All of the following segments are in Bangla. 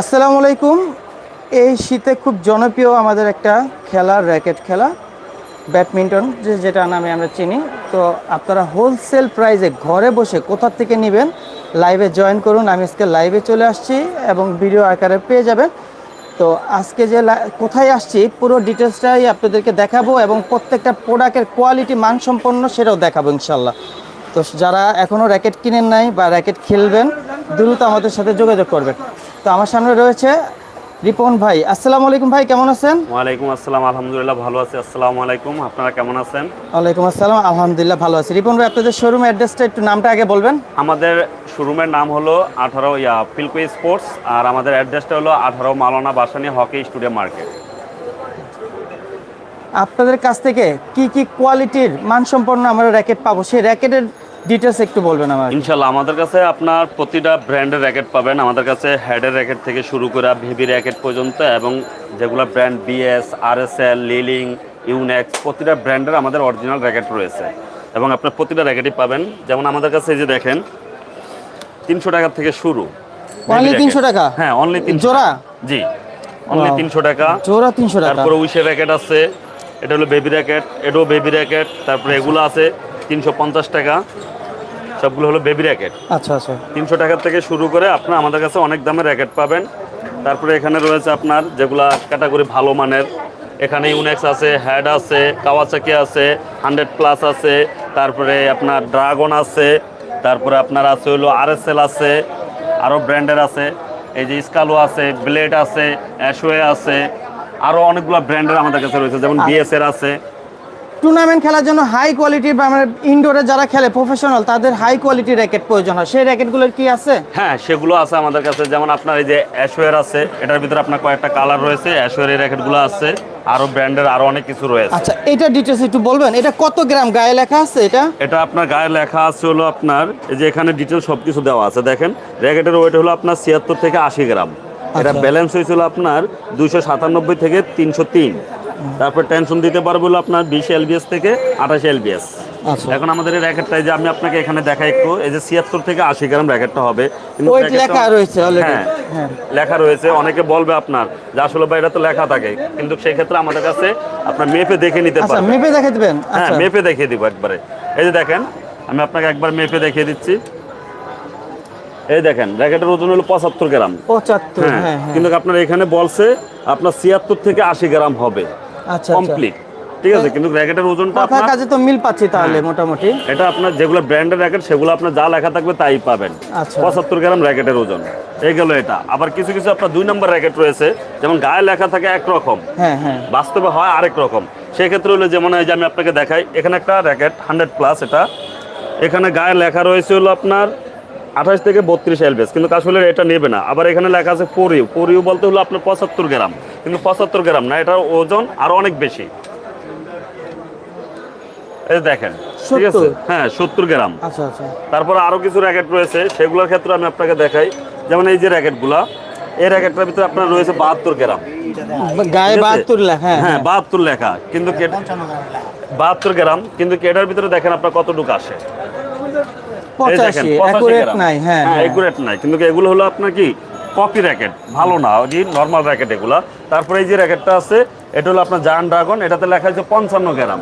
আসসালামু আলাইকুম। এই শীতে খুব জনপ্রিয় আমাদের একটা খেলা, র্যাকেট খেলা, ব্যাডমিন্টন, যে যেটা নামে আমরা চিনি। তো আপনারা হোলসেল প্রাইজে ঘরে বসে কোথা থেকে নেবেন, লাইভে জয়েন করুন। আমি আজকে লাইভে চলে আসছি এবং ভিডিও আকারে পেয়ে যাবেন। তো আজকে যে কোথায় আসছি, পুরো ডিটেলসটাই আপনাদেরকে দেখাবো এবং প্রত্যেকটা প্রোডাক্টের কোয়ালিটি, মানসম্পন্ন সেটাও দেখাবো ইনশাল্লাহ। তো যারা এখনও র্যাকেট কিনেন নাই বা র্যাকেট খেলবেন, দ্রুত আমাদের সাথে যোগাযোগ করবেন। তো আমার সামনে রয়েছে রিপন ভাই। আসসালামু আলাইকুম ভাই কেমন আছেন? ওয়ালাইকুম আসসালাম আলহামদুলিল্লাহ ভালো আছি আসসালামু আলাইকুম। আপনারা কেমন আছেন? ওয়ালাইকুম আসসালাম আলহামদুলিল্লাহ ভালো আছি। রিপন ভাই আপনাদের শোরুম অ্যাড্রেসটা একটু নামটা আগে বলবেন। আমাদের শোরুমের নাম হলো আঠারো ইয়া পিলকুই স্পোর্টস আর আমাদের অ্যাড্রেসটা হলো আঠারো Maulana Bhasani hockey stadium market. আপনাদের কাছ থেকে কি কি কোয়ালিটির মানসম্পন্ন আমরা র্যাকেট পাবো? সেই র্যাকেটের ডিটেলস একটু বলবেন আমার। ইনশাল্লাহ আমাদের কাছে আপনার প্রতিটা ব্র্যান্ডের র্যাকেট পাবেন। আমাদের কাছে হেডের র্যাকেট থেকে শুরু করে ভিভি র্যাকেট পর্যন্ত এবং যেগুলো brand BS RSL Lining Yonex প্রতিটা ব্র্যান্ডের আমাদের অরিজিনাল র্যাকেট রয়েছে। এবং আপনার প্রতিটা র্যাকেটই পাবেন। যেমন আমাদের কাছে এই যে দেখেন তিনশো টাকা থেকে শুরু। অনলি 300 টাকা? হ্যাঁ অনলি তিন জোড়া? জি অনলি. তিনশো টাকা। জোড়া তিনশো টাকা। তারপরে উইশের র্যাকেট আছে এটা হলো বেবি র্যাকেট এটাও বেবি র্যাকেট তারপরে এগুলো আছে। তিনশো পঞ্চাশ টাকা। সবগুলো হলো বেবি র্যাকেট আচ্ছা আচ্ছা। তিনশো টাকার থেকে শুরু করে আপনার আমাদের কাছে অনেক দামের র্যাকেট পাবেন। তারপরে এখানে রয়েছে আপনার যেগুলা ক্যাটাগরি ভালো মানের। এখানে ইউনেক্স আছে হ্যাড আছে কাওয়াচাকি আছে হান্ড্রেড প্লাস আছে তারপরে আপনার ড্রাগন আছে তারপরে আপনার আছে হলো আরএসএল আছে আরও ব্র্যান্ডের আছে। এই যে স্কালো আছে ব্লেড আছে অ্যাশওয়ে আছে আরও অনেকগুলো ব্র্যান্ডের আমাদের কাছে রয়েছে যেমন বিএসএর আছে। টুর্নামেন্ট খেলার জন্য হাই কোয়ালিটির আমরা ইনডোরে যারা খেলে প্রফেশনাল তাদের হাই কোয়ালিটির র্যাকেট প্রয়োজন হয়। সেই র্যাকেটগুলোর কি আছে? হ্যাঁ সেগুলো আছে আমাদের কাছে। যেমন আপনার এই যে অ্যাশওয়ের আছে এটার ভিতরে আপনার কয়েকটা কালার রয়েছে। অ্যাশওয়ের এই র্যাকেটগুলো আছে আরও ব্র্যান্ডের আরও অনেক কিছু রয়েছে। আচ্ছা এটা ডিটেলস একটু বলবেন। এটা কত গ্রাম? গায়ে লেখা আছে এটা? এটা আপনার গায়ে লেখা আছে হলো আপনার এই যে এখানে ডিটেল সব কিছু দেওয়া আছে। দেখেন র্যাকেটের ওয়েট হলো আপনার ছিয়াত্তর থেকে আশি গ্রাম। এটা আচ্ছা। ব্যালেন্স হয়েছিল আপনার দুইশো সাতানব্বই থেকে তিনশো তিন। তারপর টেনশন দিতে পারব হলো আপনার বিশ এলবিএস থেকে আঠাশ এলবিএস আচ্ছা। এখন আমাদের এই র্যাকেটটা যে আমি আপনাকে এখানে দেখাই একটু এই যে ছিয়াত্তর থেকে আশি গ্রাম র্যাকেটটা হবে। লেখা রয়েছে হ্যাঁ হ্যাঁ। লেখা রয়েছে অনেকে বলবে আপনার যে আসলে ভাই এটা তো লেখা থাকে কিন্তু সেই ক্ষেত্রে আমাদের কাছে আপনার মেপে দেখে নিতে আচ্ছা পারবেন মেপে দেখে দিবেন? হ্যাঁ আচ্ছা। মেপে দেখিয়ে দিব একবারে। এই যে দেখেন আমি আপনাকে একবার মেপে দেখিয়ে দিচ্ছি। এই দেখেন র্যাকেটের ওজন হলো পঁচাত্তর গ্রাম। পঁচাত্তর হ্যাঁ। কিন্তু আপনার এখানে বলছে আপনার ছিয়াত্তর থেকে আশি গ্রাম হবে। কমপ্লিট ঠিক আছে কিন্তু র্যাকেটের ওজনটা আপনার কাজে তো মিল পাচ্ছি তাহলে মোটামুটি। এটা আপনার যেগুলো ব্র্যান্ডের র্যাকেট সেগুলো আপনার যা লেখা থাকবে তাই পাবেন। আচ্ছা। পঁচাত্তর গ্রাম র্যাকেটের ওজন। এই গেল এটা। আবার কিছু কিছু আপনার দুই নম্বর র্যাকেট রয়েছে যেমন গায়ে লেখা থাকে একরকম। হ্যাঁ হ্যাঁ। বাস্তবে হয় আরেক রকম। সেক্ষেত্রে হলো যেমন এই যে আমি আপনাকে দেখাই এখানে একটা র্যাকেট হান্ড্রেড প্লাস এটা। এখানে গায়ে লেখা রয়েছে হলো আপনার আঠাশ থেকে বত্রিশ এলবেস কিন্তু আসলে এটা নেবে না। আবার এখানে লেখা আছে পরিউ পরিউ বলতে হলো আপনার পঁচাত্তর গ্রাম। কিন্তু পঁচাত্তর গ্রাম না এটার ওজন আরও অনেক বেশি। এই দেখেন ঠিক আছে? হ্যাঁ সত্তর গ্রাম। আচ্ছা আচ্ছা। তারপর আরও কিছু র্যাকেট রয়েছে সেগুলোর ক্ষেত্রে আমি আপনাকে দেখাই। যেমন এই যে র্যাকেটগুলা এই র্যাকেটটার ভিতরে আপনার রয়েছে বাহাত্তর গ্রাম। গায়ে বাহাত্তর লেখা হ্যাঁ হ্যাঁ বাহাত্তর লেখা। কিন্তু বাহাত্তর গ্রাম কিন্তু কি এটার ভিতরে দেখেন আপনার কতটুকু আসে। 85 অ্যাকুরেট নাই হ্যাঁ। একুরেট নাই। কিন্তু এগুলো হলো আপনার কি কপি র্যাকেট ভালো না ওই নর্মাল র্যাকেট এগুলা। তারপরে এই যে র্যাকেটটা আছে এটা হলো আপনার জায়ান ড্রাগন এটাতে লেখা আছে পঞ্চান্ন গ্রাম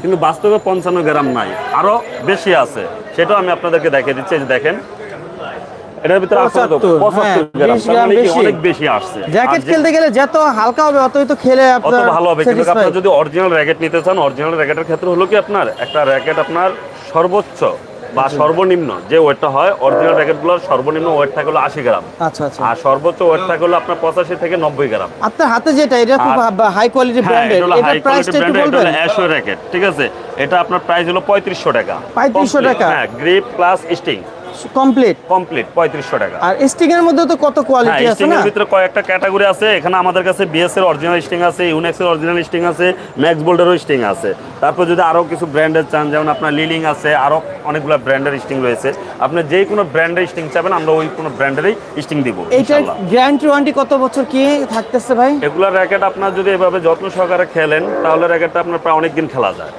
কিন্তু বাস্তবে পঞ্চান্ন গ্রাম নাই আরও বেশি আছে। সেটাও আমি আপনাদেরকে দেখিয়ে দিচ্ছি এই যে দেখেন। এটার ভিতরে আছে কত? 75, 75 গ্রাম 20 তার গ্রাম কি বেশি। অনেক বেশি আসছে। জ্যাকেট খেলতে গেলে যত হালকা হবে অতই তো খেলে আপনার ভালো হবে। কিন্তু আপনার যদি অরিজিনাল র্যাকেট নিতে চান অরিজিনাল র্যাকেটের ক্ষেত্রে হলো কি আপনার একটা র্যাকেট আপনার সর্বোচ্চ। বা সর্বনিম্ন যে ওয়েটটা হয় অরিজিনাল র্যাকেটগুলোর সর্বনিম্ন ওয়েট থাকে হলো আশি গ্রাম। আচ্ছা আচ্ছা। আর সর্বোচ্চ ওয়েট থাকে হলো আপনার পঁচাশি থেকে নব্বই গ্রাম। আপনার হাতে যেটা এটা খুব হাই কোয়ালিটি ব্র্যান্ডের এটা প্রাইসটা একটু বলবেন? অ্যাশো র্যাকেট ঠিক আছে? এটা আপনার প্রাইস হলো পঁয়ত্রিশশো টাকা। 3500 টাকা? হ্যাঁ grip plus string complete? Complete পঁয়ত্রিশশো টাকা। আর স্টিং এর মধ্যে তো কত হ্যাঁ কোয়ালিটি আছে স্টিং না? এর ভিতরে কয়েকটা ক্যাটাগরি আছে। এখানে আমাদের কাছে বিএস এর অরিজিনাল স্টিং আছে ইউনেক্স এর অরিজিনাল স্টিং আছে ম্যাক্স বোল্ডেরও স্টিং আছে। তারপর যদি আরও কিছু ব্র্যান্ডের চান যেমন আপনার লিলিং আছে আরও অনেকগুলো ব্র্যান্ডের স্টিং রয়েছে। আপনি যে কোনো ব্র্যান্ডের স্টিং চাবেন আমরা ওই কোনো ব্র্যান্ডেরই স্টিং দিব এইটার গ্যারান্টি ওয়ারেন্টি কত বছর কি থাকতেছে ভাই? এগুলা র্যাকেট আপনার যদি এভাবে যত্ন সহকারে খেলেন তাহলে র্যাকেটটা আপনার প্রায় অনেক দিন খেলা যায়।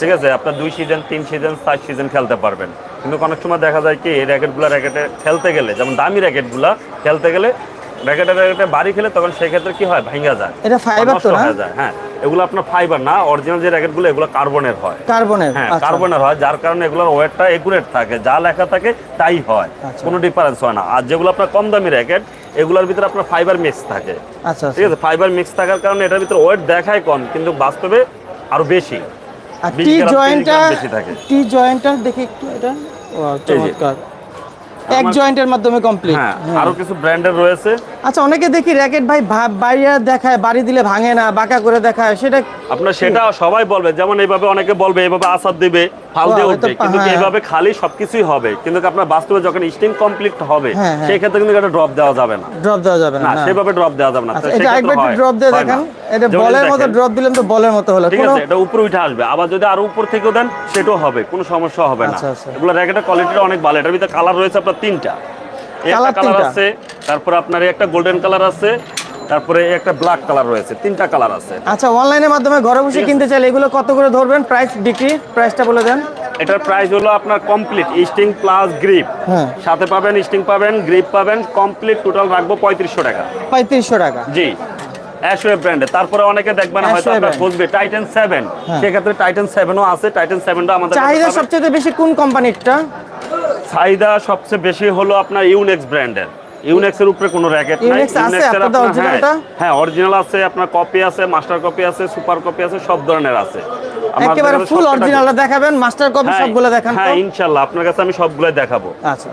ঠিক আছে আপনার দুই সিজন তিন সিজন চার সিজন খেলতে পারবেন। কিন্তু অনেক সময় দেখা যায় কি এই র্যাকেটগুলো র্যাকেটে খেলতে গেলে যেমন দামি র্যাকেটগুলা খেলতে গেলে র্যাকেটে র্যাকেটে বাড়ি খেলে তখন সেক্ষেত্রে কি হয়? ভাঙা যায়। এটা ফাইবার তো না? হয়ে যায় হ্যাঁ। এগুলো আপনার ফাইবার না অরিজিনাল যে র্যাকেটগুলো এগুলো কার্বনের হয়। কার্বনের হ্যাঁ আচ্ছা। কার্বনের হয় যার কারণে এগুলোর ওয়েটটা একুরেট থাকে যা লেখা থাকে তাই হয় আচ্ছা। কোনো ডিফারেন্স হয় না। আর যেগুলো আপনার কম দামি র্যাকেট এগুলোর ভিতরে আপনার ফাইবার মিক্স থাকে। আচ্ছা ঠিক আছে ফাইবার মিক্স থাকার কারণে এটার ভিতরে ওয়েট দেখায় কম কিন্তু বাস্তবে আরও বেশি। আর টি জয়েন্টটা। টি জয়েন্টটা দেখি একটু এটা চমৎকার এক জয়েন্টের মাধ্যমে কমপ্লিট হ্যাঁ আরও কিছু ব্র্যান্ডের রয়েছে। আচ্ছা অনেকে দেখি র্যাকেট ভাই বাইরে দেখায় বাড়ি দিলে ভাঙে না বাঁকা করে দেখায় সেটা আপনার সেটা সবাই বলবে যেমন এইভাবে অনেকে বলবে এইভাবে আসাদ দিবে ফাল দিয়ে উঠবে কিন্তু হ্যাঁ। এইভাবে খালি সবকিছুই হবে? কিন্তু আপনার বাস্তবে যখন কমপ্লিট হবে হ্যাঁ, হ্যাঁ। সেই ক্ষেত্রে কিন্তু এটা ড্রপ দেওয়া যাবে না। ড্রপ দেওয়া যাবে না। সেভাবে ড্রপ দেওয়া যাবে না। আচ্ছা এটা একবার একটু ড্রপ দিয়ে দেখেন। এটা বলের মতো ড্রপ দিলেন তো বলের মতো হলো। ঠিক আছে এটা উপরে উঠে আসবে। আবার যদি আরও উপর থেকেও দেন সেটাও হবে কোনো সমস্যা হবে না। আচ্ছা, আচ্ছা। এগুলো র্যাকেটের কোয়ালিটিটা অনেক ভালো। এটার ভিতরে কালার রয়েছে আপনার তিনটা। একটা কালার আছে তারপরে আপনার একটা গোল্ডেন কালার আছে তারপরে একটা ব্ল্যাক কালার রয়েছে তিনটা কালার আছে। আচ্ছা অনলাইনের মাধ্যমে ঘরে বসে কিনতে চাইলে এগুলো কত করে ধরবেন? প্রাইস বিক্রি প্রাইসটা বলে দেন। এটার প্রাইস হলো আপনার কমপ্লিট স্টিং প্লাস গ্রিপ হ্যাঁ। সাথে পাবেন স্টিং পাবেন গ্রিপ পাবেন কমপ্লিট টোটাল রাখব পঁয়ত্রিশশো টাকা। পঁয়ত্রিশশো টাকা। জি। অ্যাশওয়ে ব্র্যান্ডে তারপরে অনেকে দেখবেন হয়তো আপনার। খুঁজবে টাইটান সেভেন হ্যাঁ। সেক্ষেত্রে টাইটান সেভেনও আছে টাইটান সেভেনটা আমাদের চাহিদা সবচেয়ে বেশি কোন কোম্পানিরটা চাহিদা সবচেয়ে বেশি হলো আপনার ইউনেক্স ব্র্যান্ডের ইউনেক্স এর উপরে কোনো র্যাকেট নাই। আপনার- হ্যাঁ, হ্যাঁ অরিজিনাল আছে আপনার কপি আছে মাস্টার কপি আছে সুপার কপি আছে সব ধরনের আছে। একেবারে কাছে ফুল অরিজিনালটা দেখাবেন মাস্টার কপি হ্যাঁ, সবগুলো দেখান হ্যাঁ ইনশাআল্লাহ আপনার কাছে আমি সবগুলোই দেখাবো। আচ্ছা।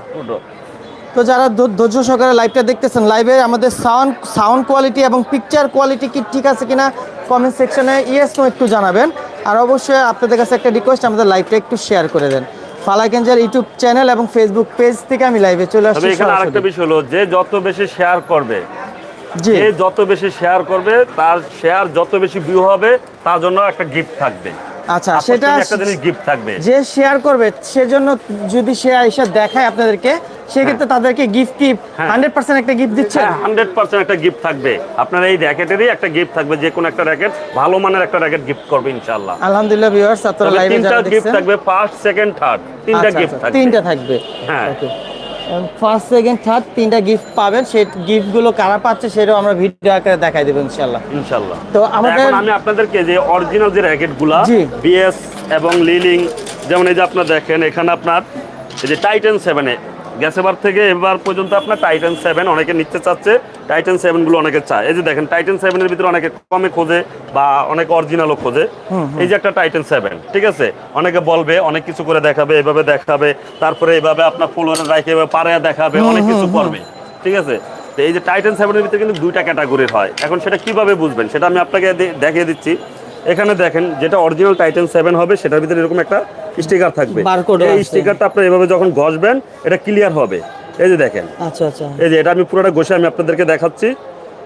তো যারা ধ- ধৈর্য সহকারে লাইভটা দেখতেছেন লাইভে আমাদের সাউন্ড সাউন্ড কোয়ালিটি এবং পিকচার কোয়ালিটি কি ঠিক আছে কিনা কমেন্ট সেকশনে ইয়েস নো একটু জানাবেন। আর অবশ্যই আপনাদের কাছে একটা রিকোয়েস্ট আমাদের লাইভটা একটু শেয়ার করে দেন। ফালাকেঞ্জার ইউটিউব চ্যানেল এবং ফেসবুক পেজ থেকে আমি লাইভে চলে আসছি এখানে আরেকটা বিষয় হলো যে যত বেশি শেয়ার করবে যে যত বেশি শেয়ার করবে তার শেয়ার যত বেশি ভিউ হবে তার জন্য একটা গিফট থাকবে। আচ্ছা সেটা একটা জিনিস গিফট থাকবে। যে শেয়ার করবে সেজন্য যদি সে এসে দেখায় আপনাদেরকে সেক্ষেত্রে তাদেরকে গিফট হ্যাঁ। হান্ড্রেড পার্সেন্ট একটা গিফট দিচ্ছে হ্যাঁ হান্ড্রেড পার্সেন্ট একটা গিফট থাকবে। আপনার এই র্যাকেটেরই একটা গিফট থাকবে যে কোনো একটা র্যাকেট ভালো মানের একটা র্যাকেট গিফট করবে ইনশাল্লাহ আলহামদুলিল্লাহ ভিউয়ার্স আপনারা লাইভে তিনটা গিফট থাকবে ফার্স্ট সেকেন্ড থার্ড তিনটা আচ্ছা, গিফট আচ্ছা, থাকবে। তিনটা থাকবে। হ্যাঁ। ফার্স্ট সেকেন্ড থার্ড তিনটা গিফট পাবেন। সেই গিফটগুলো কারা পাচ্ছে সেটাও আমরা ভিডিও আকারে দেখাই দেবো ইনশাল্লাহ ইনশাল্লাহ তো আমাদের আমি আপনাদেরকে যে অরিজিনাল যে র্যাকেটগুলা জি। বিএস এবং লিলিং যেমন এই যে আপনার দেখেন এখানে আপনার এই যে টাইটান সেভেনে গ্যাসেবার থেকে এবার পর্যন্ত আপনার টাইটান সেভেন অনেকে নিতে চাচ্ছে। টাইটান সেভেনগুলো অনেকে চায়। এই যে দেখেন টাইটান সেভেনের ভিতরে অনেকে কমে খোঁজে বা অনেক অরিজিনালও খোঁজে। এই যে একটা টাইটান সেভেন ঠিক আছে? অনেকে বলবে অনেক কিছু করে দেখাবে এভাবে দেখাবে তারপরে এভাবে আপনার ফুল রাখে এভাবে পারে দেখাবে অনেক কিছু করবে ঠিক আছে? তো এই যে টাইটান সেভেনের ভিতরে কিন্তু দুইটা ক্যাটাগরির হয়। এখন সেটা কীভাবে বুঝবেন? সেটা আমি আপনাকে দেখিয়ে দিচ্ছি। এখানে দেখেন যেটা অরিজিনাল টাইটেন সেভেন হবে সেটার ভিতরে এরকম একটা স্টিকার থাকবে। এই। স্টিকারটা আপনার এভাবে যখন ঘষবেন এটা ক্লিয়ার হবে। এই যে দেখেন। আচ্ছা আচ্ছা। এই যে এটা আমি পুরোটা ঘষে আমি আপনাদেরকে দেখাচ্ছি।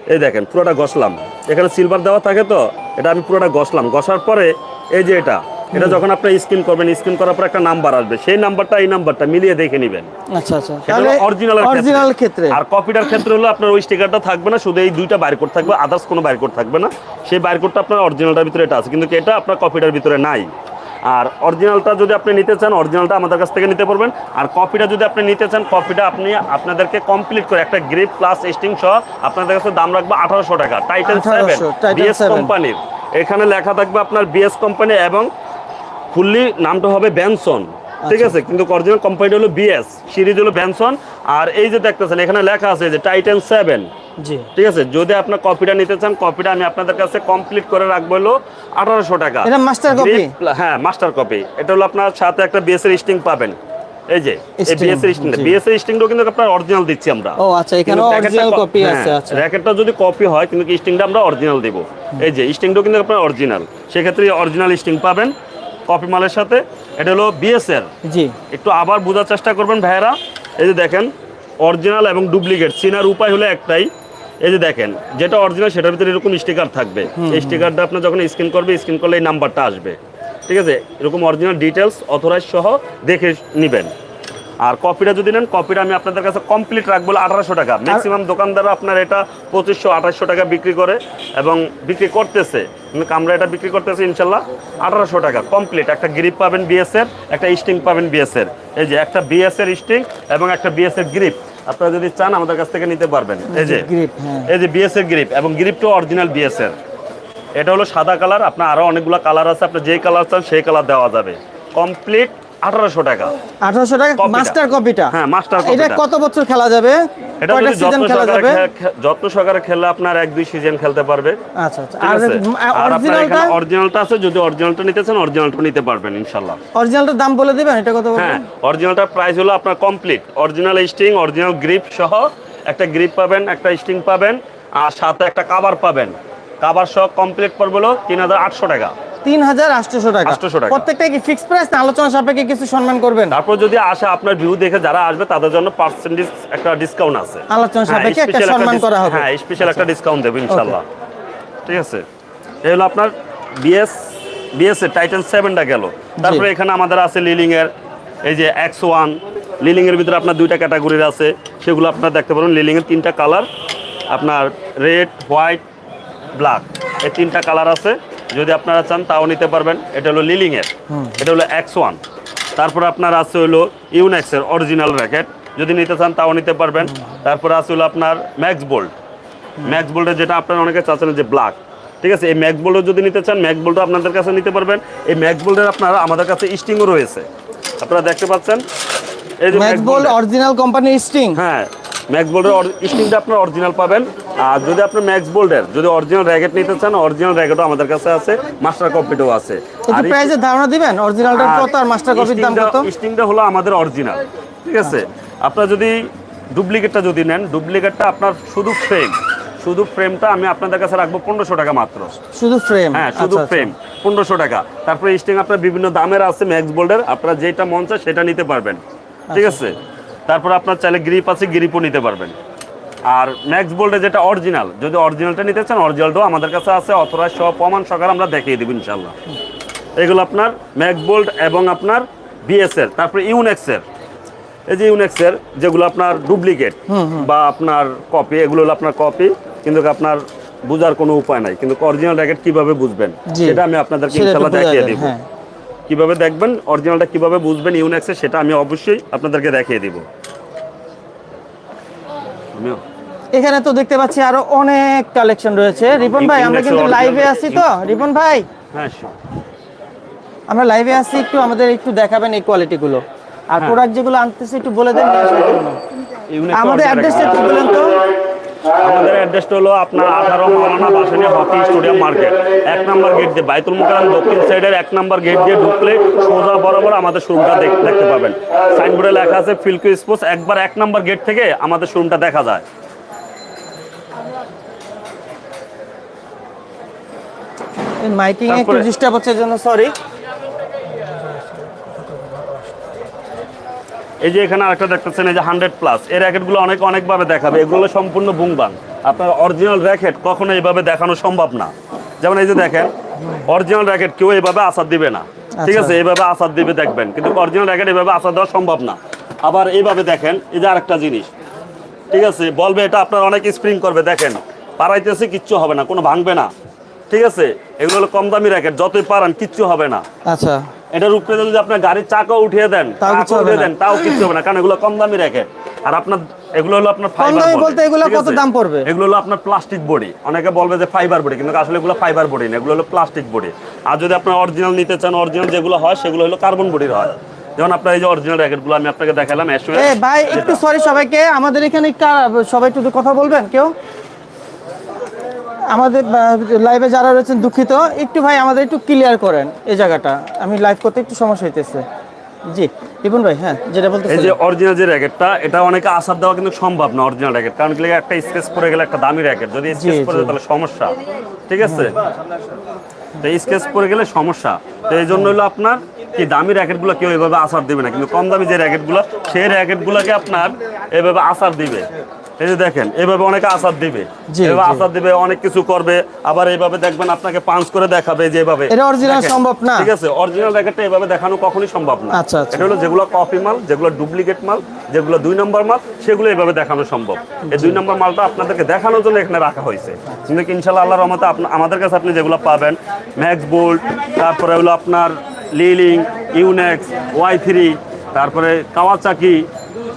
এই দেখেন পুরোটা ঘষলাম। এখানে সিলভার দেওয়া থাকে তো এটা আমি পুরোটা ঘষলাম। ঘষার পরে এই যে এটা এটা যখন আপনি স্ক্রিন করবেন স্ক্রিন করার পর একটা নাম্বার আসবে। সেই নাম্বারটা এই নাম্বারটা মিলিয়ে দেখে নেবেন। আচ্ছা আচ্ছা। সেটা হলো অরিজিনাল অরিজিনাল ক্ষেত্রে। আর কপিটার ক্ষেত্রে হলো আপনার ওই স্টিকারটা থাকবে না শুধু এই দুইটা বাইর কোড থাকবে আদার্স কোনো বাইর কোড থাকবে না। সেই বাইর কোডটা আপনার অরিজিনালটার ভিতরে এটা আছে কিন্তু এটা আপনার কপিটার ভিতরে নাই। আর অরিজিনালটা যদি আপনি নিতে চান অরিজিনালটা আমাদের কাছ থেকে নিতে পারবেন। আর কপিটা যদি আপনি নিতে চান কপিটা আপনি আপনাদেরকে কমপ্লিট করে একটা গ্রিপ প্লাস স্টিং সহ আপনাদের কাছে দাম রাখব আঠারোশো টাকা। টাইটান 1800 সেভেন বিএস 7 কোম্পানির এখানে লেখা থাকবে আপনার বিএস কোম্পানি এবং ফুললি নামটা হবে ব্যানসন ঠিক আচ্ছা। আছে? কিন্তু অরিজিনাল কোম্পানিটা হলো বিএস সিরিজ হলো ব্যানসন। আর এই যে দেখতেছেন এখানে লেখা আছে যে টাইটান সেভেন জি। ঠিক আছে? যদি আপনার কপিটা নিতে চান কপিটা আমি আপনাদের কাছে কমপ্লিট করে রাখব হলো আঠারোশো টাকা। এটা copy? Grip- হ্যাঁ মাস্টার কপি এটা হলো আপনার সাথে একটা বিএস এর স্টিং পাবেন। এই যে এই Sting, বিএস এর স্টিং জি। বিএস এর স্টিংটাও কিন্তু আপনার অরিজিনাল দিচ্ছি আমরা। ও আচ্ছা এখানে অরিজিনাল কপি হ্যাঁ, আছে আচ্ছা। র্যাকেটটা যদি কপি হয় কিন্তু স্টিংটা আমরা অরিজিনাল দেব। এই যে স্টিংটাও কিন্তু আপনার অরিজিনাল সেক্ষেত্রে অরিজিনাল স্টিং পাবেন। কপি মালের সাথে এটা হলো বিএসএল জি। একটু আবার বোঝার চেষ্টা করবেন ভাইয়েরা। এই যে দেখেন অরিজিনাল এবং ডুপ্লিকেট চিনার উপায় হলো একটাই। এই যে দেখেন যেটা অরিজিনাল সেটার ভিতরে এরকম স্টিকার থাকবে। এই স্টিকারটা আপনি যখন স্ক্রিন করবে স্ক্রিন করলে এই নাম্বারটা আসবে। ঠিক আছে? এরকম অরিজিনাল ডিটেলস অথরাইজ সহ দেখে নেবেন। আর কপিটা যদি নেন কপিটা আমি আপনাদের কাছে কমপ্লিট রাখব আঠারোশো টাকা। ম্যাক্সিমাম দোকানদার আপনার এটা পঁচিশশো আঠাশশো টাকা বিক্রি করে এবং বিক্রি করতেছে। আমরা এটা বিক্রি করতেছি ইনশাল্লাহ আঠারোশো টাকা কমপ্লিট একটা গ্রিপ পাবেন বিএস এর একটা স্টিং পাবেন বিএস এর এই যে একটা বিএস এর স্টিং এবং একটা বিএস এর গ্রিপ আপনারা যদি চান আমাদের কাছ থেকে নিতে পারবেন। এই যে গ্রিপ হ্যাঁ। এই যে বিএস এর গ্রিপ এবং গ্রিপটা অরিজিনাল বিএস এর এটা হলো সাদা কালার আপনার আরও অনেকগুলো কালার আছে আপনি যেই কালার চান সেই কালার দেওয়া যাবে। কমপ্লিট আঠারোশো টাকা। আঠারোশো টাকা মাস্টার কপিটা। হ্যাঁ, এটা কত বছর খেলা যাবে? এটা যদি সিজন খেলা যাবে? আপনার এক দুই সিজন খেলতে পারবে। আচ্ছা আচ্ছা। আর অরিজিনালটা অরিজিনালটা আছে যদি অরিজিনালটা নিতে চান অরিজিনালটা নিতে পারবেন অরিজিনালটার দাম বলে দিবেন এটা কত হ্যাঁ বলবেন অরিজিনালটার প্রাইস হলো আপনার কমপ্লিট অরিজিনাল অরিজিনাল গ্রিপ সহ একটা গ্রিপ পাবেন একটা স্টিং পাবেন আর সাথে একটা কাবার পাবেন। কাবার সহ কমপ্লিট পড়বে হলো তিন হাজার আটশো টাকা। তিন হাজার আটশোশো টাকা। 800 টাকা। প্রত্যেকটা কি ফিক্স প্রাইস না আলোচনা সাপেক্ষে কিছু সম্মান করবেন? তারপর যদি আসে আপনার ভিউ দেখে যারা আসবে তাদের জন্য পার্সেন্টেজ একটা ডিসকাউন্ট আছে। আলোচনা হ্যাঁ, সাপেক্ষে একটা সম্মান করা হবে। আচ্ছা। হ্যাঁ স্পেশাল একটা ডিসকাউন্ট দেবো ইনশাল্লাহ ঠিক আছে? এই হলো আপনার বিএস বিএস এর টাইটান সেভেনটা গেল। তারপরে এখানে আমাদের আছে লিলিং এর এই যে এক্স ওয়ান লিলিং এর ভিতরে আপনার দুইটা ক্যাটাগরির আছে। সেগুলো আপনার দেখতে পারেন লিলিং এর তিনটা কালার আপনার রেড হোয়াইট ব্ল্যাক এই তিনটা কালার আছে। যদি আপনারা চান তাও নিতে পারবেন। এটা হলো লিলিং এর এটা হলো এক্স ওয়ান তারপর আপনার আছে হলো ইউনেক্স এর অরিজিনাল র্যাকেট যদি নিতে চান তাও নিতে পারবেন। তারপর আছে হলো আপনার ম্যাক্স বোল্ট ম্যাক্স বোল্টের যেটা আপনারা অনেকে চাচ্ছেন যে ব্ল্যাক ঠিক আছে? এই ম্যাক্স বোল্টও যদি নিতে চান ম্যাক্স বোল্টও আপনাদের কাছে নিতে পারবেন। এই ম্যাক্স বোল্টের আপনারা আমাদের কাছে স্টিংও রয়েছে। আপনারা দেখতে পাচ্ছেন? এই যে ম্যাক্স Max বল Bolt এর- অরিজিনাল কোম্পানির স্টিং হ্যাঁ। ম্যাক্স বোল্ডের স্টিংটা আপনার অরিজিনাল পাবেন। আর যদি আপনি ম্যাক্স বোল্ডের যদি অরিজিনাল র্যাকেট নিতে চান অরিজিনাল র্যাকেটও আমাদের কাছে আছে মাস্টার কপিটাও আছে। একটু প্রাইসের ধারণা দিবেন? অরিজিনালটার কত আর মাস্টার কপির দাম কত? স্টিংটা হলো আমাদের অরিজিনাল ঠিক আছে? আপনার যদি ডুপ্লিকেটটা যদি নেন ডুপ্লিকেটটা আপনার শুধু ফ্রেম শুধু ফ্রেমটা আমি আপনাদের কাছে রাখব পনেরোশো টাকা মাত্র। শুধু ফ্রেম হ্যাঁ শুধু ফ্রেম পনেরোশো টাকা। তারপরে স্টিং আপনার বিভিন্ন দামের আছে ম্যাক্স বোল্ডের আপনারা যেটা মন চায় সেটা নিতে পারবেন ঠিক আছে? তারপর আপনার চাইলে গ্রিপ আছে গ্রিপও নিতে পারবেন। আর ম্যাক্স বোল্ডে যেটা অরিজিনাল যদি অরিজিনালটা নিতে চান অরিজিনালটাও আমাদের কাছে আছে অথরাইজ সব প্রমাণ সহকারে আমরা দেখিয়ে দেবো ইনশাল্লাহ এগুলো আপনার ম্যাক্স বোল্ড এবং আপনার বিএসএর তারপরে ইউনেক্সের এই যে ইউনেক্সের যেগুলো আপনার ডুপ্লিকেট বা আপনার কপি এগুলো হলো আপনার কপি কিন্তু আপনার বোঝার কোনো উপায় নাই। কিন্তু অরিজিনাল র্যাকেট কীভাবে বুঝবেন। সেটা আমি আপনাদেরকে ইনশাল্লাহ দেখিয়ে দিব। হ্যাঁ। কীভাবে দেখবেন অরিজিনালটা কীভাবে বুঝবেন ইউনেক্সে সেটা আমি অবশ্যই আপনাদেরকে দেখিয়ে দিব। এখানে তো দেখতে পাচ্ছি আরও অনেক কালেকশন রয়েছে। রিপন ভাই আমরা কিন্তু লাইভে আছি তো? রিপন ভাই? হ্যাঁ আমরা লাইভে আছি একটু আমাদের একটু দেখাবেন এই কোয়ালিটি গুলো। আর হ্যাঁ। প্রোডাক্ট যেগুলো আনতেছি একটু বলে দেন আমাদের অ্যাড্রেসটা একটু বলেন তো। আমাদের অ্যাড্রেসটা হলো আপনার আঠারো Maulana Bhashani hockey stadium market. এক নম্বর গেট দিয়ে বাইতুল মুকাররম দক্ষিণ সাইডের এক নম্বর গেট দিয়ে ঢুকলে সোজা বরাবর আমাদের শোরুমটা দেখতে পাবেন। সাইনবোর্ডে লেখা আছে ফিলকু স্পোর্টস একবার এক নম্বর গেট থেকে আমাদের শোরুমটা দেখা যায়। মাইকিং একটু ডিস্টার্ব হচ্ছে জন্য সরি এই যে এখানে আরেকটা দেখতেছেন এই যে হান্ড্রেড প্লাস এই র্যাকেটগুলো অনেক অনেকভাবে দেখাবে। এগুলো সম্পূর্ণ বুংবাং আপনার অরিজিনাল র্যাকেট কখনো এইভাবে দেখানো সম্ভব না। যেমন এই যে দেখেন অরিজিনাল র্যাকেট কেউ এইভাবে আসার দিবে না। ঠিক আছে এইভাবে আসার দিবে দেখবেন। কিন্তু অরিজিনাল র্যাকেট এইভাবে আসার দেওয়া সম্ভব না। আবার এইভাবে দেখেন এই যে আরেকটা জিনিস। ঠিক আছে বলবে এটা আপনার অনেক স্প্রিং করবে দেখেন। পাড়াইতেছে কিচ্ছু হবে না কোনো ভাঙবে না। ঠিক আছে এগুলো হলো কম দামি র্যাকেট যতই পারান কিচ্ছু হবে না। আচ্ছা। এটার উপরে যদি আপনার গাড়ির চাকা উঠিয়ে দেন চাকা উঠিয়ে দেন তাও কিছু হবে না। কারণ এগুলো কম দামি র্যাকেট আর আপনার এগুলো হলো আপনার ফাইবার বলতে এগুলো কত দাম পড়বে? এগুলো হলো আপনার প্লাস্টিক বডি অনেকে বলবে যে ফাইবার বডি কিন্তু আসলে এগুলো ফাইবার বডি না এগুলো হলো প্লাস্টিক বডি আর যদি আপনার অরিজিনাল নিতে চান অরিজিনাল যেগুলো হয় সেগুলো হলো কার্বন বডির হয়। যেমন আপনার এই যে অরিজিনাল র্যাকেটগুলো আমি আপনাকে দেখালাম এ ভাই একটু সরি সবাইকে আমাদের এখানে সবাই একটু কথা বলবেন কেউ? আমাদের লাইভে যারা রয়েছেন দুঃখিত। একটু ভাই আমাদের একটু ক্লিয়ার করেন এই জায়গাটা। আমি লাইভ করতে একটু সমস্যা হইতেছে। জি রিপন ভাই হ্যাঁ যেটা বলতে এই যে অরিজিনাল যে র্যাকেটটা এটা অনেকে আসার দেওয়া কিন্তু সম্ভব না অরিজিনাল র্যাকেট কারণ কি একটা স্কেচ পড়ে গেলে একটা দামি র্যাকেট যদি স্কেচ পড়ে যায় তাহলে সমস্যা। ঠিক আছে? তো স্কেচ পড়ে গেলে সমস্যা। তো এই জন্য হলো আপনার কি দামি র্যাকেটগুলো কেউ এভাবে আসার দিবে না। কিন্তু কম দামি যে র্যাকেটগুলো সেই র্যাকেটগুলোকে আপনার এভাবে আসার দিবে। এই যে দেখেন এভাবে অনেকে আসার দিবে এভাবে জি। আসার দিবে অনেক কিছু করবে আবার এইভাবে দেখবেন আপনাকে পাঞ্চ করে দেখাবে যে এভাবে এটা দেখেন, সম্ভব না। ঠিক আছে অরিজিনাল র্যাকেটটা এভাবে দেখানো কখনোই সম্ভব না আচ্ছা, আচ্ছা। এটা হলো যেগুলো কপি মাল যেগুলো ডুপ্লিকেট মাল যেগুলো দুই নম্বর মাল সেগুলো এভাবে দেখানো সম্ভব এই দুই নম্বর মালটা আপনাদেরকে দেখানোর জন্য এখানে রাখা হয়েছে কিন্তু ইনশাল্লাহ আল্লাহর রহমতে আপনা- আমাদের কাছে আপনি যেগুলো পাবেন ম্যাক্স বোল্ট তারপরে হলো আপনার লিলিং ইউনেক্স ওয়াই থ্রি তারপরে কাওয়াচাকি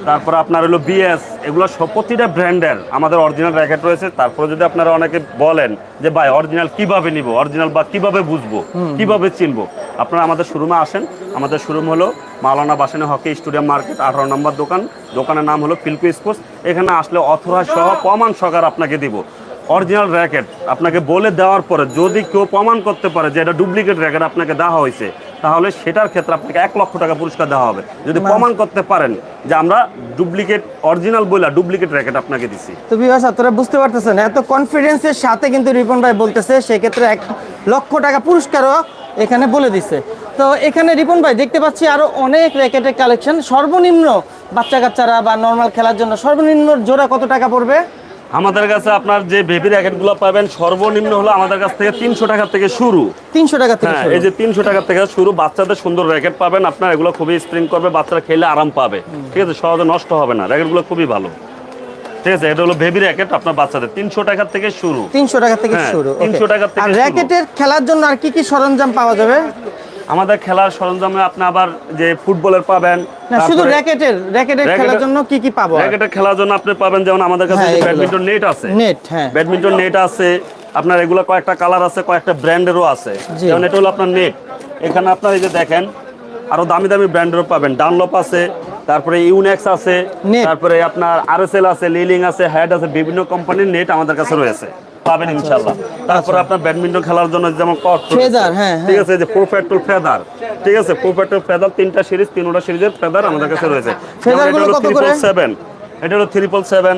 তারপর আপনার হলো বিএস এগুলো সব প্রতিটা ব্র্যান্ডের আমাদের অরিজিনাল র্যাকেট রয়েছে। তারপরে যদি আপনারা অনেকে বলেন যে ভাই অরিজিনাল কীভাবে নিব? অরিজিনাল বা কীভাবে বুঝব? কীভাবে চিনবো? আপনারা আমাদের শোরুমে আসেন। আমাদের শোরুম হলো Maulana Bhasani hockey stadium market আঠারো নম্বর দোকান। দোকানের নাম হলো ফিলকু স্পোর্টস এখানে আসলে অথরাইজ সহ প্রমাণ সহকার আপনাকে দিব। অরিজিনাল র্যাকেট আপনাকে বলে দেওয়ার পরে যদি কেউ প্রমাণ করতে পারে যে এটা ডুপ্লিকেট র্যাকেট আপনাকে দেওয়া হয়েছে তাহলে সেটার ক্ষেত্রে আপনাকে এক লক্ষ টাকা পুরস্কার দেওয়া হবে। যদি প্রমাণ করতে পারেন যে আমরা ডুপ্লিকেট অরিজিনাল বইলা ডুপ্লিকেট র্যাকেট আপনাকে দিছি। তো বিভাস আপনারা বুঝতে পারতেছেন এত কনফিডেন্সের সাথে কিন্তু রিপন ভাই বলতেছে সেক্ষেত্রে এক লক্ষ টাকা পুরস্কারও এখানে বলে দিচ্ছে তো এখানে রিপন ভাই দেখতে পাচ্ছি আরও অনেক র্যাকেটের কালেকশন সর্বনিম্ন বাচ্চা কাচ্চারা বা নর্মাল খেলার জন্য সর্বনিম্ন জোড়া কত টাকা পড়বে? আমাদের কাছে আপনার যে বেবি র্যাকেটগুলো পাবেন সর্বনিম্ন হলো আমাদের কাছ থেকে তিনশো টাকা থেকে শুরু। তিনশো টাকা থেকে হ্যাঁ শুরু। এই যে তিনশো টাকা থেকে শুরু বাচ্চাদের সুন্দর র্যাকেট পাবেন। আপনার এগুলো খুবই স্প্রিং করবে বাচ্চারা খেলে আরাম পাবে। ঠিক আছে সহজে নষ্ট হবে না। র্যাকেটগুলো খুবই ভালো। ঠিক আছে এটা হলো বেবি র্যাকেট আপনার বাচ্চাদের। তিনশো টাকা থেকে শুরু। তিনশো টাকা থেকে হ্যাঁ, শুরু 300 okay। টাকা থেকে আর র্যাকেটের খেলার জন্য আর কি কি সরঞ্জাম পাওয়া যাবে? আমাদের খেলার সরঞ্জামে আপনি আবার যে ফুটবলের পাবেন না শুধু র্যাকেটের র্যাকেটের খেলার জন্য কি কি পাবো র্যাকেটের খেলার জন্য আপনি পাবেন যেমন আমাদের কাছে হ্যাঁ, ব্যাডমিন্টন নেট আছে। নেট হ্যাঁ। ব্যাডমিন্টন নেট আছে আপনার এগুলো কয়েকটা কালার আছে কয়েকটা ব্র্যান্ডেরও আছে। যেমন এটা হলো আপনার নেট। এখানে আপনার এই যে দেখেন আরও দামি দামি ব্র্যান্ডেরও পাবেন। ডানলপ আছে তারপরে ইউনেক্স আছে তারপরে আপনার আরএসএল আছে লিলিং আছে হ্যাড আছে বিভিন্ন কোম্পানির নেট আমাদের কাছে রয়েছে। পাবেন ইনশাল্লাহ তারপরে আপনার ব্যাডমিন্টন খেলার জন্য যেমন কট। Feather, হ্যাঁ, ঠিক আছে যে প্রোফেট্রোল ফেদার ঠিক আছে প্রোফেট্রোল ফেদার তিনটা সিরিজ তিনটা সিরিজের ফেদার আমাদের কাছে রয়েছে। এটা হলো কত করে? 777 এটা হলো ট্রিপল সেভেন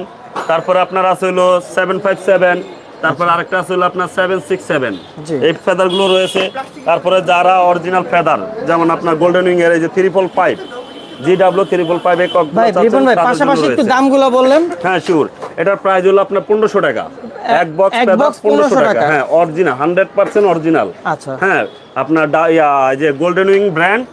তারপরে আপনার আছে হলো সেভেন ফাইভ সেভেন তারপর আরেকটা আছে হলো আপনার সেভেন সিক্স সেভেন এই ফেদারগুলো রয়েছে। তারপরে যারা অরিজিনাল ফেদার যেমন আপনার গোল্ডেন উইং এর এই যে triple five G W triple five এই কক ভাই রিপন ভাই পাশাপাশি একটু দামগুলো বললেন। হ্যাঁ শিওর এটার প্রাইস হলো আপনার পনেরোশো টাকা। এক বক্স এক পনেরোশো 1500 টাকা। হ্যাঁ অরিজিনাল হান্ড্রেড পার্সেন্ট অরিজিনাল আচ্ছা। হ্যাঁ আপনার যে golden wing brand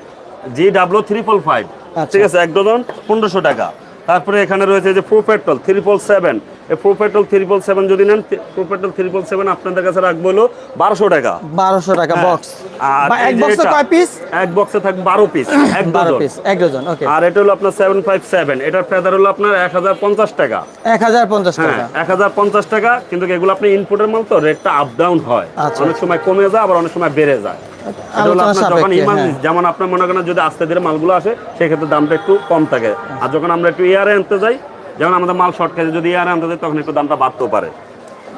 G W triple five. ঠিক আছে এক ডজন পনেরোশো টাকা। তারপরে এখানে রয়েছে যে প্রো পেট্রোল ট্রিপল সেভেন এই প্রো ট্রিপল সেভেন যদি নেন প্রো পেট্রোল ট্রিপল সেভেন আপনাদের কাছে রাখব হলো বারোশো টাকা। বারোশো টাকা বক্স আর এক বক্সে কয় পিস এক বক্সে থাকবে বারো পিস এক বারো পিস এক ডজন ওকে আর এটা হলো আপনার সেভেন ফাইভ সেভেন এটার ফেদার হলো আপনার এক হাজার পঞ্চাশ টাকা। এক হাজার পঞ্চাশ হ্যাঁ টাকা। এক হাজার পঞ্চাশ টাকা কিন্তু এগুলো আপনি ইনপুটের মাল তো রেটটা আপ ডাউন হয়। আচ্ছা। অনেক সময় কমে যায় আবার অনেক সময় বেড়ে যায়। যখন হ্যাঁ। যেমন আপনার মনে করেন যদি আস্তে ধীরে মালগুলো আসে সেক্ষেত্রে দামটা একটু কম থাকে। আর যখন আমরা একটু ইয়ারে আনতে যাই যেমন আমাদের মাল শর্ট খেয়ে যদি ইয়ারে আনতে তখন একটু দামটা বাড়তেও পারে।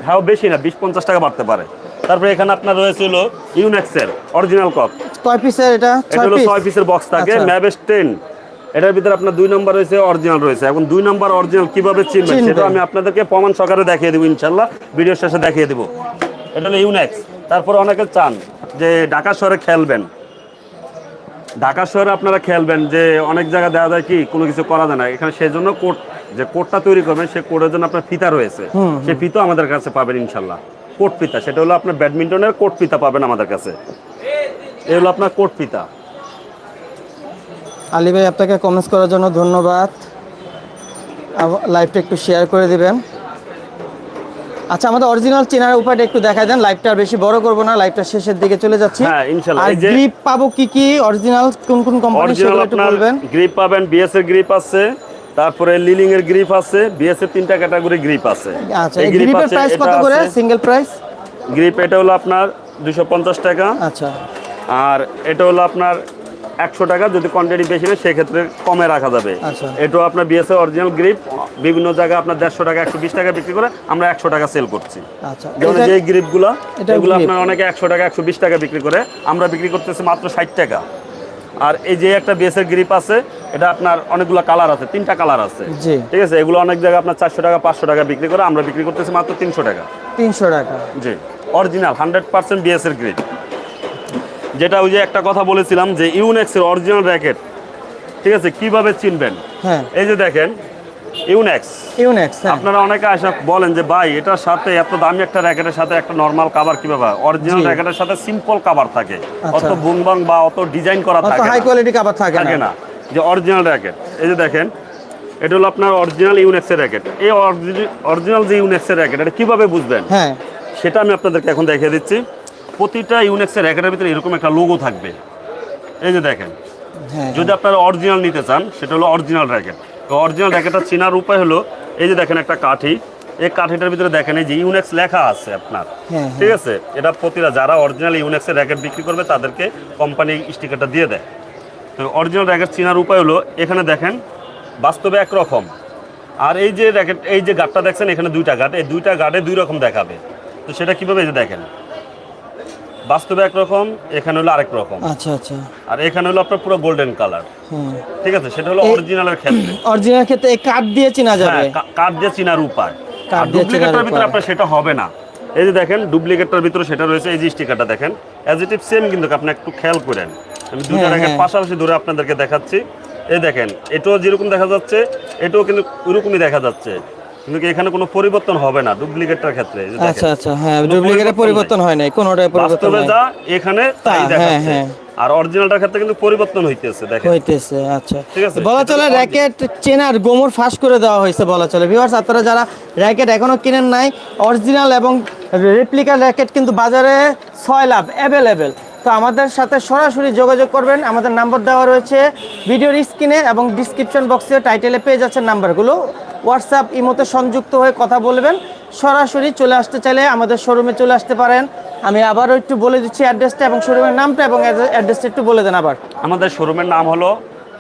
হ্যাঁ বেশি না বিশ পঞ্চাশ টাকা বাড়তে পারে। তারপরে এখানে আপনার রয়েছে হলো ইউনেক্সের অরিজিনাল কক কয় পিসের এটা? এটা হলো ছয় পিসের বক্স থাকে আচ্ছা। ম্যাবেস টেন এটার ভিতরে আপনার দুই নম্বর রয়েছে অরিজিনাল রয়েছে। এখন দুই নম্বর অরিজিনাল কীভাবে চিনবেন চিনবেন। সেটা আমি আপনাদেরকে প্রমাণ সহকারে দেখিয়ে দেবো ইনশাল্লাহ। ভিডিও শেষে দেখিয়ে দেবো। এটা হলো ইউনেক্স তারপর অনেকে চান যে ঢাকা শহরে খেলবেন। ঢাকা শহরে আপনারা খেলবেন যে অনেক জায়গায় দেওয়া যায় কি কোনো কিছু করা যায় না। এখানে সেই জন্য কোট যে কোটটা তৈরি করবেন সেই কোটের জন্য আপনার ফিতা রয়েছে। সেই ফিতা আমাদের কাছে পাবেন ইনশাল্লাহ। কোট ফিতা সেটা হলো আপনার ব্যাডমিন্টনের কোট ফিতা পাবেন আমাদের কাছে। এই হলো আপনার কোট ফিতা। আলী ভাই আপনাকে কমেন্টস করার জন্য ধন্যবাদ। লাইভটা একটু শেয়ার করে দিবেন। আচ্ছা আমাদের অরিজিনাল চেনার উপায়টা একটু দেখাই দেন। লাইভটা বেশি বড় করব না লাইভটা শেষের দিকে চলে যাচ্ছি। হ্যাঁ, ইনশাল্লাহ। আর গ্রিপ পাবো কি কি? অরিজিনাল কোন কোন কোম্পানি সেগুলো একটু বলবেন? গ্রিপ পাবেন বিএস এর গ্রিপ আছে। তারপরে লিলিং এর গ্রিপ আছে বিএস এর তিনটা ক্যাটাগরি গ্রিপ আছে। আচ্ছা এই গ্রিপের প্রাইস কত করে? সিঙ্গেল প্রাইস গ্রিপ এটা হলো আপনার দুশো পঞ্চাশ টাকা। আচ্ছা। আর এটা হলো আপনার একশো টাকা যদি কোয়ান্টিটি বেশি নেই সেক্ষেত্রে কমে রাখা যাবে। আচ্ছা। এটাও আপনার বিএস এর অরিজিনাল গ্রিপ বিভিন্ন জায়গায় আপনার দেড়শো টাকা একশো বিশ টাকা বিক্রি করে আমরা একশো টাকা সেল করছি। আচ্ছা যেমন এটা- যে গ্রিপগুলো এটা এগুলো আপনার অনেকে একশো টাকা একশো বিশ টাকা বিক্রি করে আমরা বিক্রি করতেছি মাত্র ষাট টাকা। আর এই যে একটা বেসের গ্রিপ আছে এটা আপনার অনেকগুলো কালার আছে তিনটা কালার আছে। ঠিক আছে? এগুলো অনেক জায়গায় আপনার চারশো টাকা পাঁচশো টাকা বিক্রি করে আমরা বিক্রি করতেছি মাত্র তিনশো টাকা। তিনশো টাকা। জি। অরিজিনাল হান্ড্রেড পার্সেন্ট বিএসের গ্রিপ যেটা ওই যে একটা কথা বলেছিলাম যে ইউনেক্সের অরিজিনাল র্যাকেট ঠিক আছে? কীভাবে চিনবেন? হ্যাঁ। এই যে দেখেন ইউনেক্স ইউনেক্স হ্যাঁ। আপনারা অনেকে আসা বলেন যে ভাই এটার সাথে এত দামি একটা র্যাকেটের সাথে একটা নর্মাল কাভার কীভাবে অরিজিনাল র্যাকেটের সাথে সিম্পল কাভার থাকে। অত আচ্ছা। বুংবাং বা অত ডিজাইন করা থাকে হাই। কোয়ালিটি কাবার থাকে থাকে না। না যে অরিজিনাল র্যাকেট এই যে দেখেন এটা হলো আপনার অরিজিনাল ইউনেক্সের র্যাকেট এই অরিজিনাল যে ইউনেক্সের র্যাকেট এটা কীভাবে বুঝবেন? হ্যাঁ। সেটা আমি আপনাদেরকে এখন দেখিয়ে দিচ্ছি। প্রতিটা ইউনেক্সের র্যাকেটের ভিতরে এরকম একটা লোগো থাকবে। এই যে দেখেন। হ্যাঁ। যদি আপনারা অরিজিনাল নিতে চান সেটা হলো অরিজিনাল র্যাকেট অরিজিনাল র্যাকেটটা চেনার উপায় হলো এই যে দেখেন একটা কাঠি এই কাঠিটার ভিতরে দেখেন এই যে ইউনেক্স লেখা আছে আপনার। হ্যাঁ, ঠিক আছে? এটা প্রতিটা যারা অরিজিনাল ইউনেক্সের র্যাকেট বিক্রি করবে তাদেরকে কোম্পানি স্টিকারটা দিয়ে দেয়। তো অরিজিনাল র্যাকেট চেনার উপায় হলো এখানে দেখেন বাস্তবে একরকম। আর এই যে র্যাকেট এই যে গাঠটা দেখছেন এখানে দুইটা গাঠ এই দুইটা গাঠে দুই রকম দেখাবে। তো সেটা কীভাবে এই যে দেখেন? বাস্তবে একরকম এখানে হলো আরেক রকম। আচ্ছা আচ্ছা। আর এখানে হলো আপনার পুরো গোল্ডেন কালার ঠিক আছে? সেটা হলো অরিজিনালের ক্ষেত্রে। অরিজিনাল ক্ষেত্রে এই কাঠ দিয়ে চেনা যাবে? হ্যাঁ কা- কাঠ দিয়ে চিনার উপায়। কাঠ দিয়ে চেনার ভিতরে আপনার সেটা হবে না। এই যে দেখেন ডুপ্লিকেটটার ভিতরে সেটা রয়েছে এই যে স্টিকারটা দেখেন। অ্যাজ ইট ইজ সেম কিন্তু আপনি একটু খেয়াল করেন। আমি দুইটা র্যাকেট হ্যাঁ। পাশাপাশি ধরে আপনাদেরকে দেখাচ্ছি। এই দেখেন এটাও যেরকম দেখা যাচ্ছে এটাও কিন্তু ওইরকমই দেখা যাচ্ছে। কিন্তু এখানে কোনো পরিবর্তন হবে না ডুপ্লিকেটটার ক্ষেত্রে। আচ্ছা আচ্ছা হ্যাঁ কোনো ডুপ্লিকেটের পরিবর্তন হয় নাই কোনোটাই পরিবর্তন হয় যা এখানে তাই দেখাচ্ছে। হ্যাঁ, হ্যাঁ। আর অরিজিনালটার ক্ষেত্রে কিন্তু পরিবর্তন হইতেছে দেখেন। হইতেছে আচ্ছা। ঠিক আছে, বলা চলে র্যাকেট চেনার গোমর ফাঁস করে দেওয়া হয়েছে বলা চলে। ভিউয়ার্স আপনারা যারা র্যাকেট এখনও কিনেন নাই অরিজিনাল এবং রেপ্লিকা র্যাকেট কিন্তু বাজারে ছয় লাভ অ্যাভেলেবেল তো আমাদের সাথে সরাসরি যোগাযোগ করবেন। আমাদের নাম্বার দেওয়া রয়েছে ভিডিওর স্ক্রিনে এবং ডিসক্রিপশন বক্সে টাইটেলে পেয়ে যাচ্ছেন নাম্বারগুলো। হোয়াটসঅ্যাপ ইমোতে সংযুক্ত হয়ে কথা বলবেন। সরাসরি চলে আসতে চাইলে আমাদের শোরুমে চলে আসতে পারেন। আমি আবারও একটু বলে দিচ্ছি অ্যাড্রেসটা এবং শোরুমের নামটা এবং অ্যাড্রেসটা একটু বলে দেন আবার। আমাদের শোরুমের নাম হলো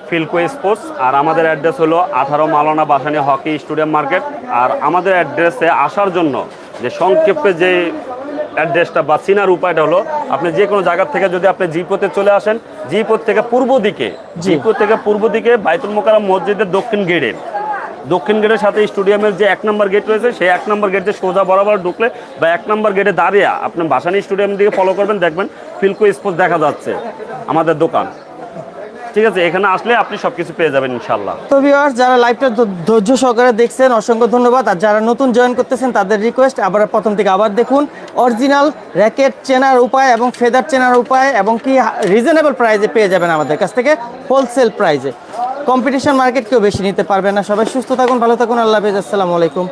ফিলকো স্পোর্টস আর আমাদের অ্যাড্রেস হলো আঠারো Maulana Bhashani hockey stadium market. আর আমাদের অ্যাড্রেসে আসার জন্য যে সংক্ষেপে যে অ্যাড্রেসটা বা চিনার উপায়টা হলো আপনি যে কোনো জায়গা থেকে যদি আপনি জিপোতে চলে আসেন জিপোত থেকে পূর্ব দিকে জি। জিপো থেকে পূর্ব দিকে বাইতুল মোকারম মসজিদের দক্ষিণ গেটে দক্ষিণ গেটের সাথে স্টেডিয়ামের যে এক নম্বর গেট রয়েছে, সেই এক নম্বর গেটে সোজা বরাবর ঢুকলে বা এক নম্বর গেটে দাঁড়িয়ে আপনি বাসানি স্টেডিয়াম দিকে ফলো করবেন, দেখবেন ফিলকো স্পোর্টস দেখা যাচ্ছে আমাদের দোকান। ঠিক আছে, এখানে আসলে আপনি সবকিছু পেয়ে যাবেন ইনশাল্লাহ তো ভিউয়ার্স যারা লাইভটা ধৈর্য সহকারে দেখছেন, অসংখ্য ধন্যবাদ। আর যারা নতুন জয়েন করতেছেন, তাদের রিকোয়েস্ট আবার প্রথম থেকে আবার দেখুন অরিজিনাল র্যাকেট চেনার উপায় এবং ফেদার চেনার উপায় এবং কি রিজনেবল প্রাইজে পেয়ে যাবেন আমাদের কাছ থেকে হোলসেল প্রাইজে কম্পিটিশন মার্কেট কেউ বেশি নিতে পারবে না। সবাই সুস্থ থাকুন, ভালো থাকুন, আল্লাহ হাফেজ, আসসালামু আলাইকুম।